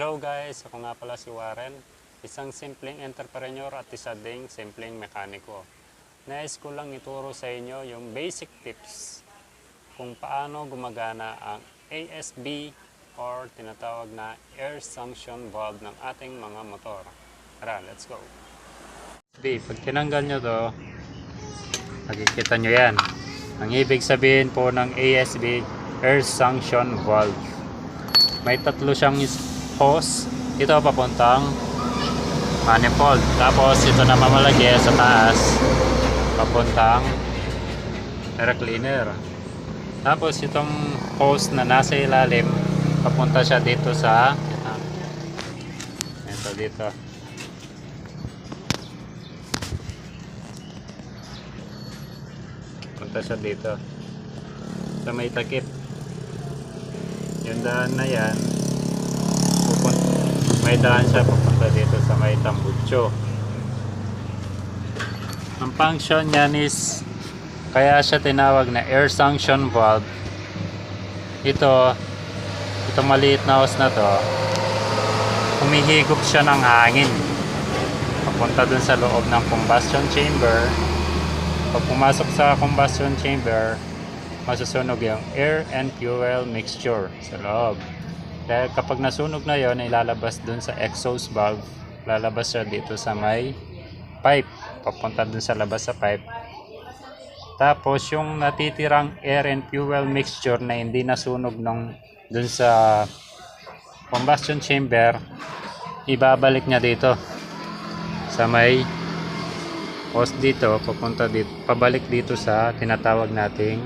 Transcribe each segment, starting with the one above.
Hello guys, ako nga pala si Warren. Isang simpleng entrepreneur at isa ding simpleng mekaniko. Nais ko lang ituro sa inyo yung basic tips kung paano gumagana ang ASB or tinatawag na air sanction valve ng ating mga motor. Tara, let's go. B, pag tinanggal nyo to, nakikita nyo yan. Ang ibig sabihin po ng ASB, air sanction valve. May tatlo siyang hose. Ito papuntang manifold. Tapos ito na mamalagi sa taas. Papuntang air cleaner. Tapos itong hose na nasa ilalim, papunta siya dito sa ito dito. Punta siya dito. Sa may takip. Yung daan na yan, may daan siya pupunta dito sa may tambutso. Ang function niyan is kaya siya tinawag na air sanction valve. Ito, itong maliit na hose na to, humihigop siya ng hangin. Papunta dun sa loob ng combustion chamber. Pag pumasok sa combustion chamber, masusunog yung air and fuel mixture sa loob. Dahil kapag nasunog na yon, ilalabas dun sa exhaust valve. Lalabas siya dito sa may pipe. Papunta dun sa labas sa pipe. Tapos yung natitirang air and fuel mixture na hindi nasunog nung dun sa combustion chamber, ibabalik niya dito sa may hose dito, papunta dito, pabalik dito sa tinatawag nating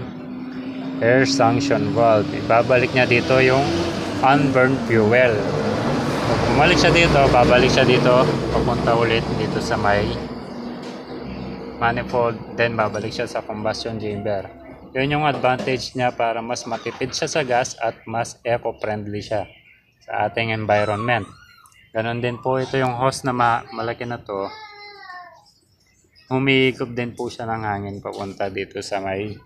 air sanction valve. Ibabalik niya dito yung unburned fuel. Pag bumalik siya dito, babalik siya dito, papunta ulit dito sa may manifold, then babalik siya sa combustion chamber. Yun yung advantage niya para mas matipid siya sa gas at mas eco-friendly siya sa ating environment. Ganon din po ito yung hose na ma- malaki na to. Humiikot din po siya ng hangin papunta dito sa may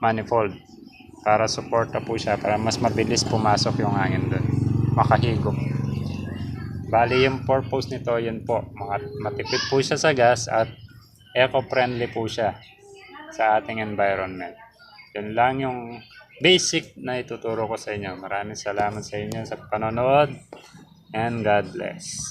manifold para suporta po siya para mas mabilis pumasok yung hangin doon makahigop. Bali yung purpose nito yun po. Matipid po siya sa gas at eco-friendly po siya sa ating environment. Yun lang yung basic na ituturo ko sa inyo. Maraming salamat sa inyo sa panonood and God bless